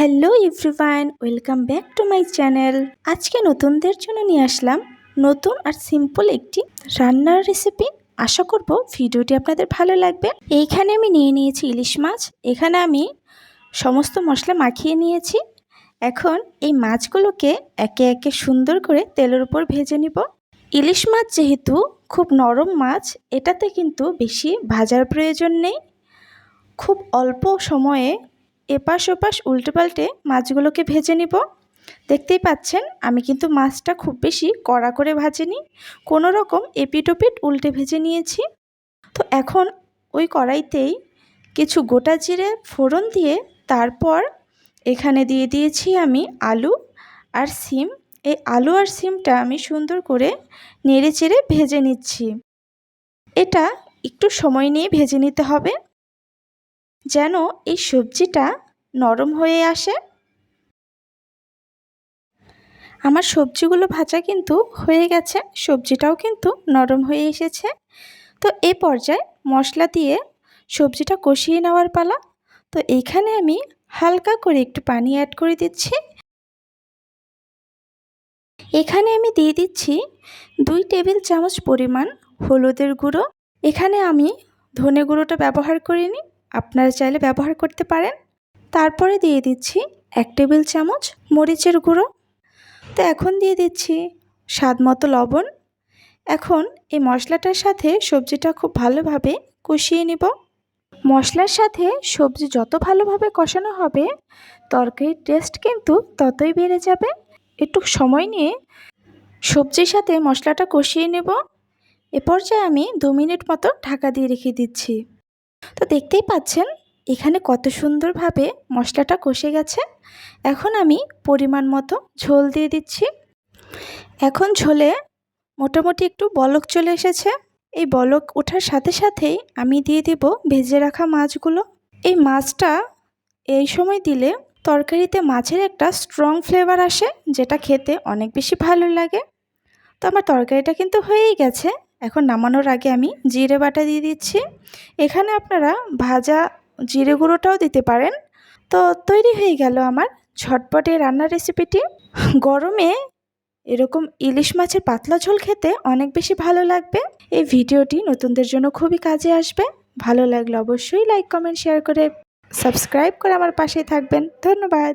Hello everyone, welcome back to my channel. আজকে নতুনদের জন্য নিয়ে আসলাম নতুন আর সিম্পল একটি রান্নার রেসিপি আশা করব ভিডিওটি আপনাদের ভালো লাগবে। এইখানে আমি নিয়ে নিয়েছি ইলিশ মাছ। এখানে আমি সমস্ত মশলা মাখিয়ে নিয়েছি। এখন এই মাছগুলোকে একে একে সুন্দর করে তেলের উপর ভেজে নিব। ইলিশ মাছ যেহেতু খুব নরম মাছ, এটাতে কিন্তু বেশি ভাজার প্রয়োজন নেই। খুব অল্প সময়ে এপাশ ওপাশ উল্টে পাল্টে মাছগুলোকে ভেজে নিব। দেখতেই পাচ্ছেন, আমি কিন্তু মাছটা খুব বেশি কড়া করে ভাজিনি। কোনো রকম এপিট ওপিট উল্টে ভেজে নিয়েছি। তো এখন ওই কড়াইতেই কিছু গোটা জিরে ফোড়ন দিয়ে তারপর এখানে দিয়ে দিয়েছি আমি আলু আর সিম। এই আলু আর সিমটা আমি সুন্দর করে নেড়ে চেড়ে ভেজে নিচ্ছি। এটা একটু সময় নিয়ে ভেজে নিতে হবে। যেন এই সবজিটা নরম হয়ে আসে। আমার সবজিগুলো ভাজা কিন্তু হয়ে গেছে, সবজিটাও কিন্তু নরম হয়ে এসেছে। তো এ পর্যায়ে মশলা দিয়ে সবজিটা কষিয়ে নেওয়ার পালা। তো এখানে আমি হালকা করে একটু পানি অ্যাড করে দিচ্ছি। এখানে আমি দিয়ে দিচ্ছি দুই টেবিল চামচ পরিমাণ হলুদের গুঁড়ো। এখানে আমি ধনে গুঁড়োটা ব্যবহার করিনি। আপনারা চাইলে ব্যবহার করতে পারেন। তারপরে দিয়ে দিচ্ছি এক টেবিল চামচ মরিচের গুঁড়ো। তো এখন দিয়ে দিচ্ছি স্বাদ মতো লবণ। এখন এই মশলাটার সাথে সবজিটা খুব ভালোভাবে কষিয়ে নিব। মশলার সাথে সবজি যত ভালোভাবে কষানো হবে, তরকারির টেস্ট কিন্তু ততই বেড়ে যাবে। একটু সময় নিয়ে সবজির সাথে মশলাটা কষিয়ে নেব। এ পর্যায়ে আমি দু মিনিট মতো ঢাকা দিয়ে রেখে দিচ্ছি। তো দেখতেই পাচ্ছেন, এখানে কত সুন্দরভাবে মশলাটা কষে গেছে। এখন আমি পরিমাণ মতো ঝোল দিয়ে দিচ্ছি। এখন ঝোলে মোটামুটি একটু বলক চলে এসেছে। এই বলক ওঠার সাথে সাথেই আমি দিয়ে দেব ভেজে রাখা মাছগুলো। এই মাছটা এই সময় দিলে তরকারিতে মাছের একটা স্ট্রং ফ্লেভার আসে, যেটা খেতে অনেক বেশি ভালো লাগে। তো আমার তরকারিটা কিন্তু হয়েই গেছে। এখন নামানোর আগে আমি জিরে বাটা দিয়ে দিচ্ছি। এখানে আপনারা ভাজা জিরে গুঁড়োটাও দিতে পারেন। তো তৈরি হয়ে গেল আমার ঝটপটে রান্নার রেসিপিটি। গরমে এরকম ইলিশ মাছের পাতলা ঝোল খেতে অনেক বেশি ভালো লাগবে। এই ভিডিওটি নতুনদের জন্য খুবই কাজে আসবে। ভালো লাগলে অবশ্যই লাইক, কমেন্ট, শেয়ার করে সাবস্ক্রাইব করে আমার পাশেই থাকবেন। ধন্যবাদ।